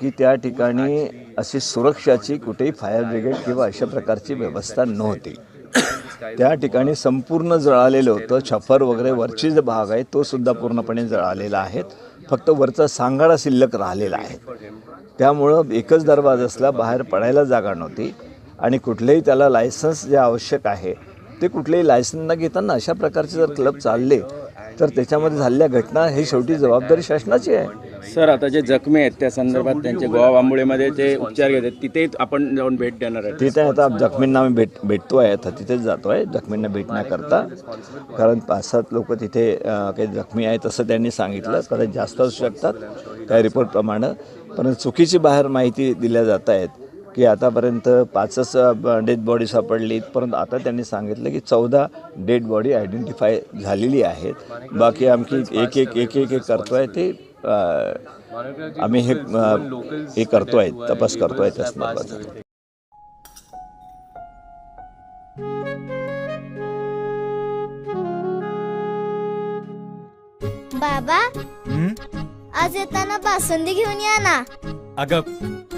की त्या ठिकाणी अशी सुरक्षाची कुठेही फायर ब्रिगेड किंवा अशा प्रकारची व्यवस्था नव्हती. त्या ठिकाणी संपूर्ण जळालेलं होतं. छप्पर वगैरे वरची जो भाग आहे तो सुद्धा पूर्णपणे जळालेला आहे. फक्त वरचा सांगाडा शिल्लक राहिलेला आहे. त्यामुळं एकच दरवाजा असला बाहेर पडायला जागा नव्हती आणि कुठलेही त्याला लायसन्स जे आवश्यक आहे ते कुठलेही लायसन्स न घेताना अशा प्रकारचे जर क्लब चालले तर त्याच्यामध्ये झालेल्या घटना ही शेवटी जबाबदारी शासनाची आहे. सर आता जे जखमी आहेत त्या संदर्भात त्यांचे गोवा बांबुळेमध्ये जे उपचार घेतात तिथे आपण जाऊन भेट देणार आहे तिथे आता जखमींना आम्ही भेट भेटतो आहे आता तिथेच जातो आहे जखमींना भेटण्याकरता कारण पाच सात लोक तिथे काही जखमी आहेत असं त्यांनी सांगितलं. कदाचित जास्त असू शकतात. त्या रिपोर्टप्रमाणे पण चुकीची बाहेर माहिती दिल्या जात आहेत. की आतापर्यंत पाचच डेड बॉडी सापडली परंतु आता त्यांनी सांगितलं की चौदा डेड बॉडी आयडेंटिफाय झालेली आहेत. बाकी आमची एक एक एक एक एक करतो आहे ते आम्ही हे हे करतो आहे तपास करतो आहे त्या संदर्भात. बाबा हं? आज येताना बासुंदी घेऊन या ना. अगं